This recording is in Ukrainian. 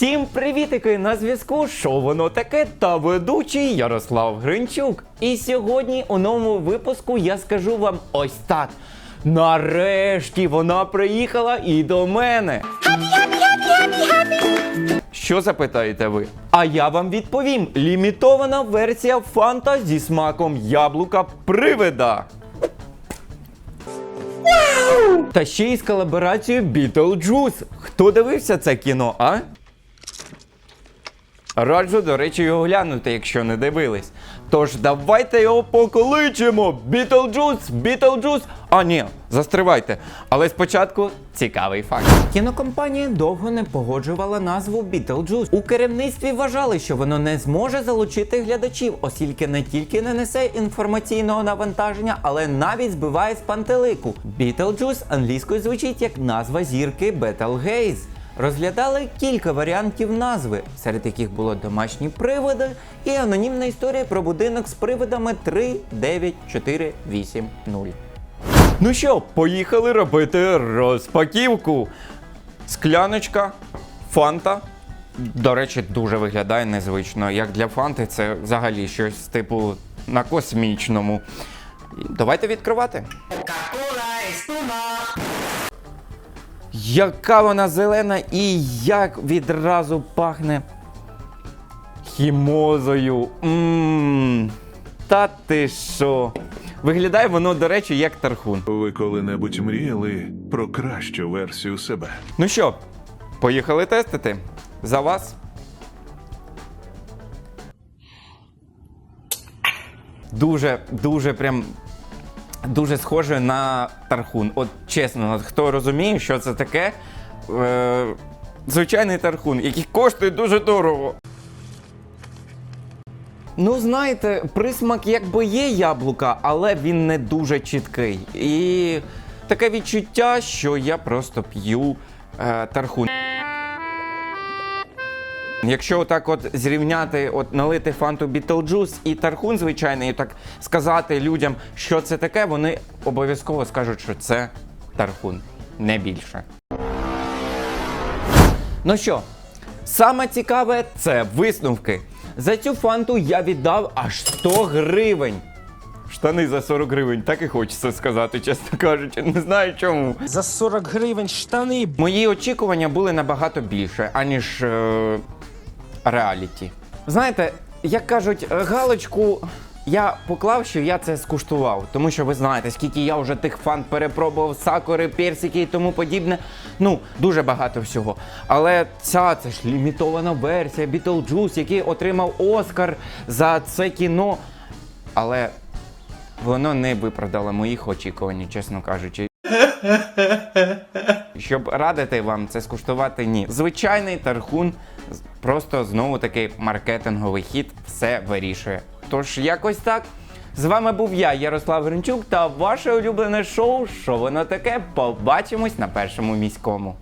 Всім привітики! На зв'язку що воно таке та ведучий Ярослав Гринчук. І сьогодні у новому випуску я скажу вам ось так. Нарешті вона приїхала і до мене. Що запитаєте ви? А я вам відповім: лімітована версія фанта зі смаком яблука привида. Та ще й з колаборацією Beetlejuice. Хто дивився це кіно, а? Раджу, до речі, його глянути, якщо не дивились. Тож давайте його покличемо. Beetlejuice, Beetlejuice. А ні, застривайте. Але спочатку цікавий факт. Кінокомпанія довго не погоджувала назву Beetlejuice. У керівництві вважали, що воно не зможе залучити глядачів, оскільки не тільки не несе інформаційного навантаження, але навіть збиває з пантелику. Beetlejuice англійською звучить як назва зірки Betelgeuse. Розглядали кілька варіантів назви, серед яких було домашні приводи і анонімна історія про будинок з привидами 3, 9, 4, 8, 0. Ну що, поїхали робити розпаківку. Скляночка, фанта. До речі, дуже виглядає незвично. Як для фанти, це взагалі щось типу на космічному. Давайте відкривати. Яка вона зелена і як відразу пахне хімозою. Ммм. Та ти що? Виглядає воно, до речі, як тархун. Ви коли-небудь мріяли про кращу версію себе? Ну що, поїхали тестити? За вас. Дуже, дуже прям. Дуже схоже на тархун. От чесно, хто розуміє, що це таке. Е, звичайний тархун, який коштує дуже дорого. Ну, знаєте, присмак якби є яблука, але він не дуже чіткий. І таке відчуття, що я просто п'ю е, тархун. Якщо так от зрівняти, от налити фанту Beetlejuice і тархун звичайний, і так сказати людям, що це таке, вони обов'язково скажуть, що це тархун, не більше. Ну що, саме цікаве це висновки. За цю фанту я віддав аж 100 гривень. Штани за 40 гривень, так і хочеться сказати, чесно кажучи, не знаю чому. За 40 гривень штани. Мої очікування були набагато більше, аніж е, реаліті. Знаєте, як кажуть, галочку я поклав, що я це скуштував. Тому що ви знаєте, скільки я вже тих фан перепробував, сакури, персики і тому подібне. Ну, дуже багато всього. Але ця це ж лімітована версія Beetlejuice, який отримав Оскар за це кіно. Але воно не виправдало моїх очікувань, чесно кажучи. Щоб радити вам це скуштувати, ні. Звичайний тархун просто знову таки маркетинговий хід все вирішує. Тож якось так. З вами був я, Ярослав Гринчук, та ваше улюблене шоу Що воно таке? Побачимось на першому міському.